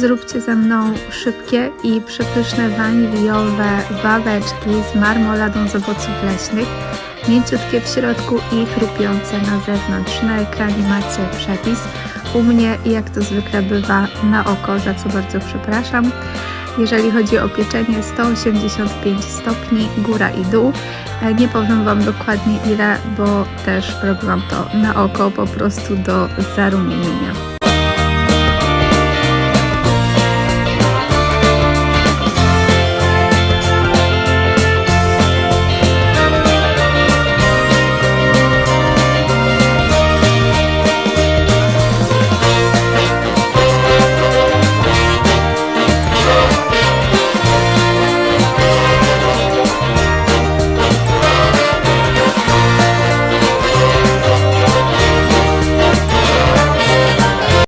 zróbcie ze mną szybkie i przepyszne waniliowe babeczki z marmoladą z owoców leśnych. Mięciutkie w środku i chrupiące na zewnątrz. Na ekranie macie przepis. U mnie, jak to zwykle bywa, na oko, za co bardzo przepraszam. Jeżeli chodzi o pieczenie, 185 stopni, góra i dół. E, nie powiem Wam dokładnie ile, bo też robiłam to na oko, po prostu do zarumienienia.